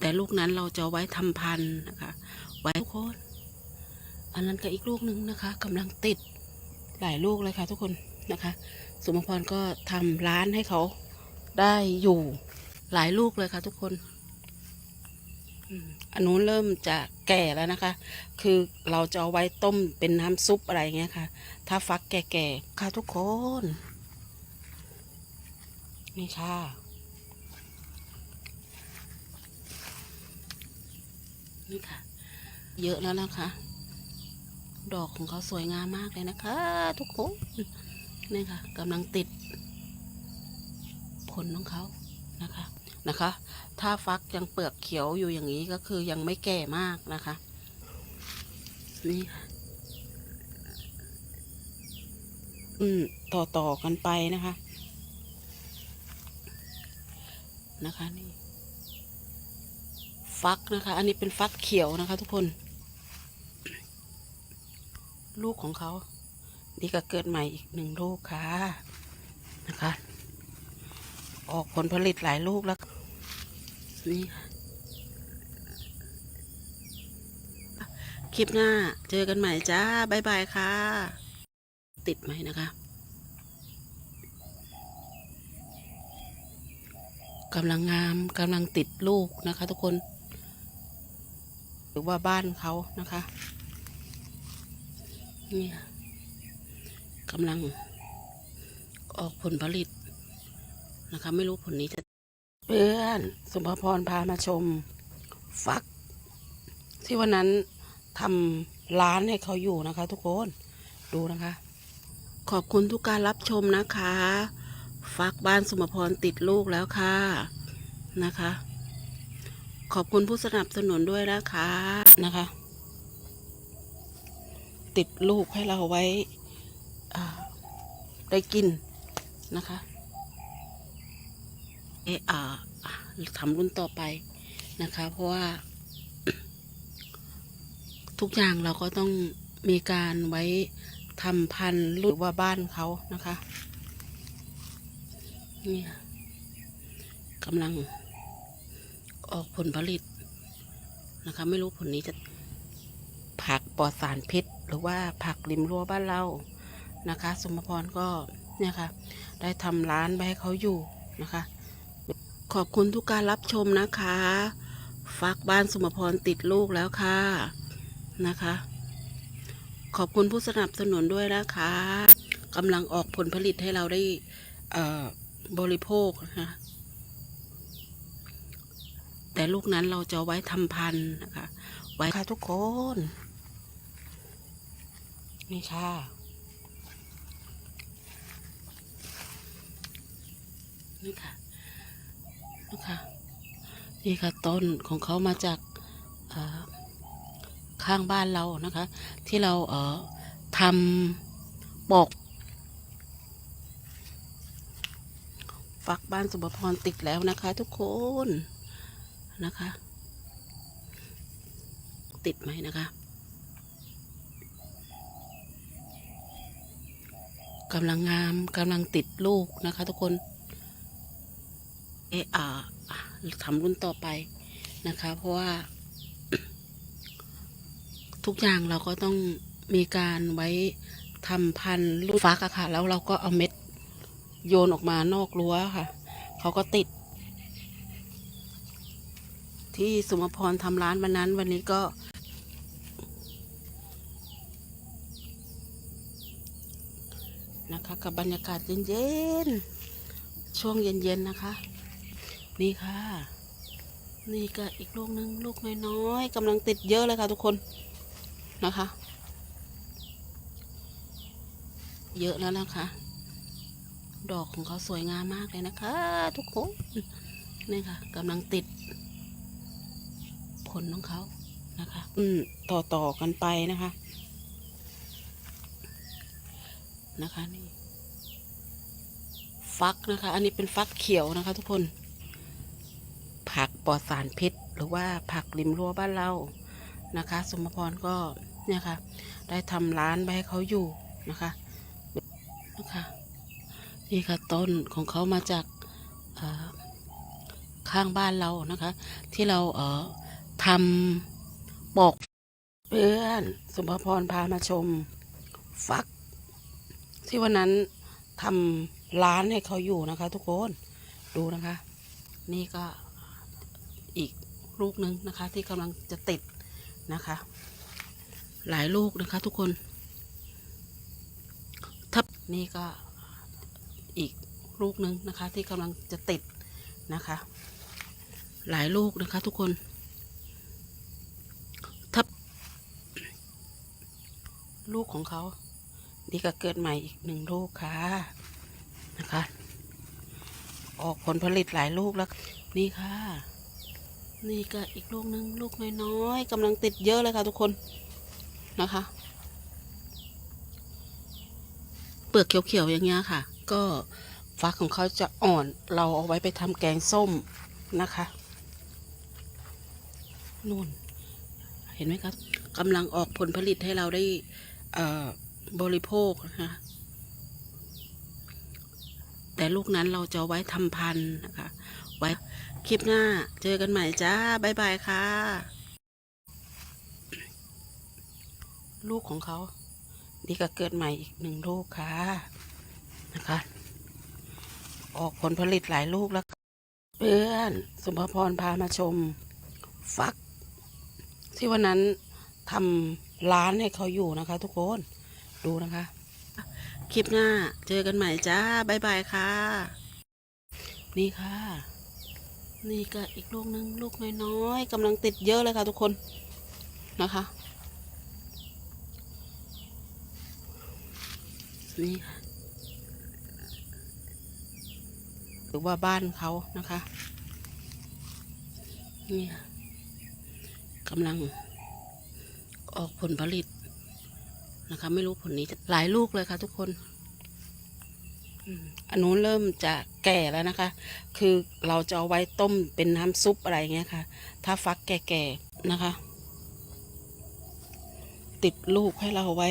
แต่ลูกนั้นเราจะไว้ทำพันธุ์นะคะ ไว้ทุกคนอันนั้นก็อีกลูกหนึ่งนะคะกำลังติดหลายลูกเลยค่ะ ทุกคนนะคะ สมพรก็ทำร้านให้เขาได้อยู่หลายลูกเลยค่ะทุกคนอันนู้นเริ่มจะแก่แล้วนะคะ คือเราจะเอาไว้ต้มเป็นน้ำซุปอะไรเงี้ยค่ะ ถ้าฟักแก่ๆค่ะทุกคน นี่ค่ะ นี่ค่ะ เยอะแล้วนะคะ ดอกของเขาสวยงามมากเลยนะคะ ทุกคนนี่ค่ะกำลังติด ผลของเขานะคะนะคะ ถ้าฟักยังเปลือกเขียวอยู่อย่างนี้ก็คือยังไม่แก่มากนะคะ นี่ค่ะอืมต่อต่อๆกันไปนะคะ นะคะนี่ ฟักนะคะ อันนี้เป็นฟักเขียวนะคะ ทุกคน ลูกของเขา นี่ก็เกิดใหม่อีกหนึ่งลูกค่ะนะคะ ออกผลผลิตหลายลูกแล้ว นี่ค่ะคลิปหน้าเจอกันใหม่จ้าบ๊ายบายค่ะ ติดไหมนะคะกำลังงามกำลังติดลูกนะคะทุกคน หรือว่าบ้านเขานะคะนี่กำลังออกผลผลิตนะคะ ไม่รู้ผลนี้จะเพื่อนสมภพรพามาชม ฟัก ที่วันนั้นทำร้านให้เขาอยู่นะคะ ทุกคนดูนะคะ ขอบคุณทุกการรับชมนะคะ ฟักบ้านสมพรติดลูกแล้วค่ะนะคะ ขอบคุณผู้สนับสนุนด้วยนะคะนะคะ ติดลูกให้เราไว้ได้กินนะคะเอะอ่าทำรุ่นต่อไปนะคะ เพราะว่า ทุกอย่างเราก็ต้องมีการไว้ทำพันธุ์หรือว่าบ้านเขานะคะ นี่กำลัง ออกผลผลิตนะคะ ไม่รู้ผลนี้จะผักปลอดสารพิษ หรือว่าผักริมรั้วบ้านเรานะคะ สมพรก็เนี่ยค่ะ ได้ทำร้านไปให้เขาอยู่นะคะ ขอบคุณทุกการรับชมนะคะฟักบ้านสมพรติดลูกแล้วค่ะนะคะ ขอบคุณผู้สนับสนุนด้วยนะคะกำลังออกผลผลิตให้เราได้บริโภคนะคะ แต่ลูกนั้นเราจะเอาไว้ทำพันธุ์นะคะ ไว้ค่ะทุกคน นี่ค่ะ นี่ค่ะนี่ค่ะ นี่ค่ะต้นของเขามาจากเอ่อข้างบ้านเรานะคะ ที่เราเอ่อทำปอกฝักบ้านสุภพรติดแล้วนะคะทุกคน นะคะ ติดไหมนะคะกำลังงามกำลังติดลูกนะคะ ทุกคน เอะอ่าทำรุ่นต่อไปนะคะ เพราะว่า ทุกอย่างเราก็ต้องมีการไว้ทำพันธุ์ลูกฟักอะค่ะ แล้วเราก็เอาเม็ดโยนออกมานอกรั้วค่ะ เขาก็ติด ที่สุมพรทำร้านวันนั้น วันนี้ก็นะคะกับบรรยากาศเย็นๆ ช่วงเย็นๆนะคะ นี่ค่ะ นี่ก็อีกลูกหนึงลูกน้อยๆกำลังติดเยอะเลยค่ะทุกคนนะคะ เยอะแล้วนะคะ ดอกของเขาสวยงามมากเลยนะคะ ทุกคนนี่ค่ะกำลังติด ผลของเขานะคะ อืมต่อต่อกันไปนะคะ นะคะนี่ฟักนะคะ อันนี้เป็นฟักเขียวนะคะ ทุกคน ผักปลอดสารพิษหรือว่าผักริมรั้วบ้านเรานะคะ สมพรก็เนี่ยค่ะ ได้ทำร้านไปให้เขาอยู่นะคะนะคะนี่ค่ะต้นของเขามาจากข้างบ้านเรานะคะ ที่เราเออ ทำปอกเพื่อน สมภพรพามาชม ฟัก ที่วันนั้นทำร้านให้เขาอยู่นะคะ ทุกคนดูนะคะ นี่ก็อีกลูกหนึ่งนะคะ ที่กำลังจะติดนะคะ หลายลูกนะคะ ทุกคนทับนี่ก็อีกลูกหนึ่งนะคะ ที่กำลังจะติดนะคะ หลายลูกนะคะ ทุกคนทับ ลูกของเขา นี่ก็เกิดใหม่อีกหนึ่งลูกค่ะนะคะ ออกผลผลิตหลายลูกแล้ว นี่ค่ะ นี่ก็อีกลูกหนึ่งลูกน้อยๆกำลังติดเยอะเลยค่ะทุกคนนะคะ เปลือกเขียวๆอย่างเงี้ยค่ะ ก็ฟักของเขาจะอ่อนเราเอาไว้ไปทำแกงส้มนะคะนู่น เห็นไหมครับกำลังออกผลผลิตให้เราได้ บริโภคนะคะแต่ลูกนั้นเราจะไว้ทำพันธุ์นะคะ ไว้คลิปหน้าเจอกันใหม่จ้า บ๊ายบายค่ะ ลูกของเขา นี่ก็เกิดใหม่อีกหนึ่งลูกค่ะ นะคะ ออกผลผลิตหลายลูกแล้ว เพื่อนสมภพรพามาชม ฟัก ที่วันนั้นทำ ร้านให้เขาอยู่นะคะ ทุกคนดูนะคะ คลิปหน้าเจอกันใหม่จ้าบ๊ายบายค่ะ นี่ค่ะ นี่ก็อีกลูกหนึ่งลูกน้อยๆกำลังติดเยอะเลยค่ะ ทุกคนนะคะ นี่ค่ะหรือว่าบ้านเขานะคะ นี่ค่ะกำลัง ออกผลผลิตนะคะ ไม่รู้ผลนี้หลายลูกเลยค่ะ ทุกคนอันนู้นเริ่มจะแก่แล้วนะคะ คือเราจะเอาไว้ต้มเป็นน้ำซุปอะไรเงี้ยค่ะ ถ้าฟักแก่ๆนะคะ ติดลูกให้เราไว้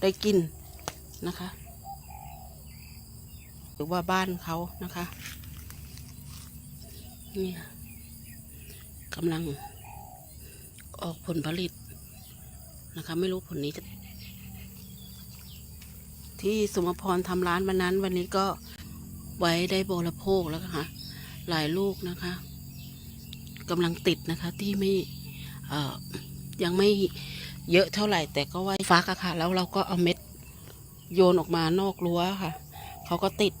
ได้กินนะคะ หรือว่าบ้านเขานะคะ นี่กำลัง ออกผลผลิตนะคะ ไม่รู้ผลนี้จะ ที่สมพรทำร้านวันนั้น วันนี้ก็ไว้ได้บริโภคแล้วค่ะ หลายลูกนะคะกำลังติดนะคะที่ไม่เอ่อยังไม่เยอะเท่าไหร่ แต่ก็ไว้ฟักอะค่ะ แล้วเราก็เอาเม็ดโยนออกมานอกรั้วค่ะ เขาก็ติด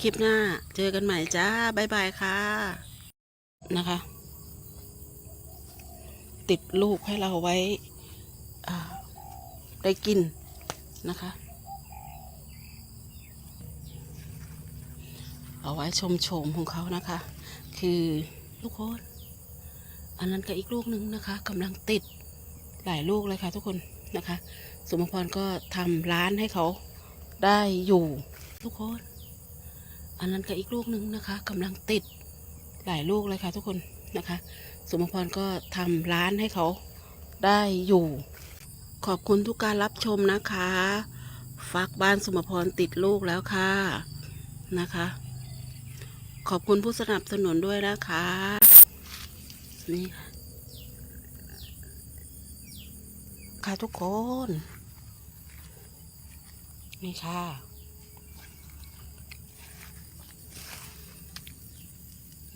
คลิปหน้า เจอกันใหม่จ้า บ๊ายบายค่ะ นะคะ ติดลูกให้เราไว้ได้กินนะคะ เอาไว้ชมโฉมของเขานะคะ คือทุกคนอันนั้นก็อีกลูกหนึ่งนะคะกำลังติดหลายลูกเลยค่ะทุกคนนะคะ สมพรก็ทำร้านให้เขาได้อยู่ทุกคนอันนั้นก็อีกลูกหนึ่งนะคะกำลังติดหลายลูกเลยค่ะทุกคนนะคะ สมพรก็ทำร้านให้เขาได้อยู่ ขอบคุณทุกการรับชมนะคะฟักบ้านสมพรติดลูกแล้วค่ะนะคะ ขอบคุณผู้สนับสนุนด้วยนะคะ นี่ค่ะค่ะทุกคน นี่ค่ะ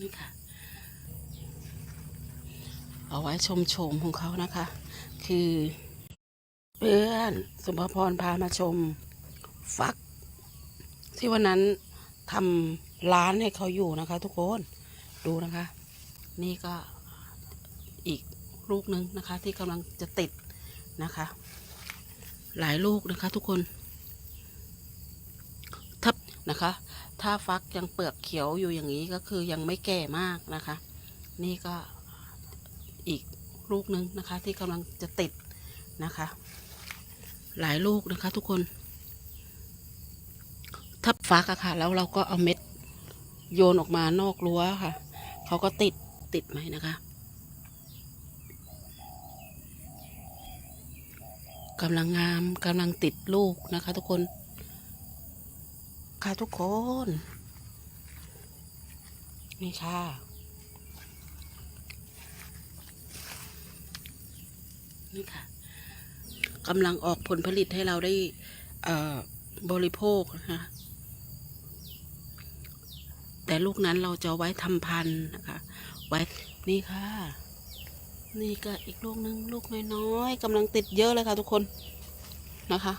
นี่ค่ะ เอาไว้ชมโฉมของเขานะคะ คือเพื่อนสมภพรพามาชมฟัก ที่วันนั้นทำร้านให้เขาอยู่นะคะ ทุกคนดูนะคะ นี่ก็อีกลูกหนึ่งนะคะ ที่กำลังจะติดนะคะ หลายลูกนะคะทุกคนทับนะคะ ถ้าฟักยังเปลือกเขียวอยู่อย่างนี้ก็คือยังไม่แก่มากนะคะ นี่ก็ ลูกหนึ่งนะคะ ที่กำลังจะติดนะคะ หลายลูกนะคะ ทุกคน ทับฟักอะค่ะ แล้วเราก็เอาเม็ดโยนออกมานอกรั้วค่ะ เขาก็ติดติดไหมนะคะกำลังงามกำลังติดลูกนะคะ ทุกคน ค่ะทุกคน นี่ค่ะ นี่ค่ะกำลังออกผลผลิตให้เราได้บริโภคนะคะแต่ลูกนั้นเราจะไว้ทำพันธุ์นะคะ ไว้นี่ค่ะ นี่ก็อีกลูกนึงลูกน้อยๆกำลังติดเยอะเลยค่ะทุกคนนะคะ